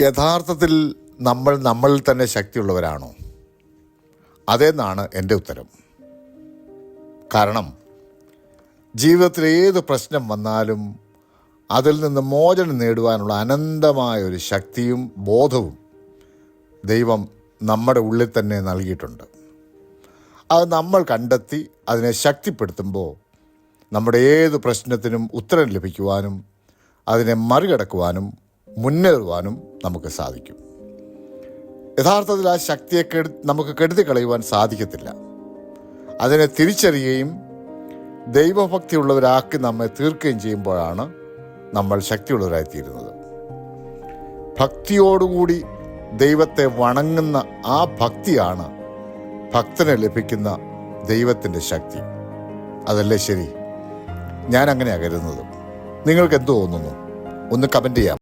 യഥാർത്ഥത്തിൽ നമ്മൾ നമ്മളിൽ തന്നെ ശക്തിയുള്ളവരാണോ? അതെന്നാണ് എന്റെ ഉത്തരം. കാരണം ജീവിതത്തിൽ ഏത് പ്രശ്നം വന്നാലും അതിൽ നിന്ന് മോചനം നേടുവാനുള്ള അനന്തമായ ഒരു ശക്തിയും ബോധവും ദൈവം നമ്മുടെ ഉള്ളിൽ തന്നെ നൽകിയിട്ടുണ്ട്. അത് നമ്മൾ കണ്ടെത്തി അതിനെ ശക്തിപ്പെടുത്തുമ്പോൾ നമ്മുടെ ഏത് പ്രശ്നത്തിനും ഉത്തരം ലഭിക്കുവാനും അതിനെ മറികടക്കുവാനും മുന്നേറുവാനും നമുക്ക് സാധിക്കും. യഥാർത്ഥത്തിൽ ആ ശക്തിയെ കെടു നമുക്ക് കെടുതി കളയുവാൻ സാധിക്കത്തില്ല. അതിനെ തിരിച്ചറിയുകയും ദൈവഭക്തിയുള്ളവരാക്കി നമ്മെ തീർക്കുകയും ചെയ്യുമ്പോഴാണ് നമ്മൾ ശക്തിയുള്ളവരായിത്തീരുന്നത്. ഭക്തിയോടുകൂടി ദൈവത്തെ വണങ്ങുന്ന ആ ഭക്തിയാണ് ഭക്തന് ലഭിക്കുന്ന ദൈവത്തിന്റെ ശക്തി. അതല്ലേ ശരി? ഞാൻ അങ്ങനെയാണ് കരുതുന്നത് നിങ്ങൾക്ക് എന്ത് തോന്നുന്നു. ഒന്ന് കമന്റ് ചെയ്യാം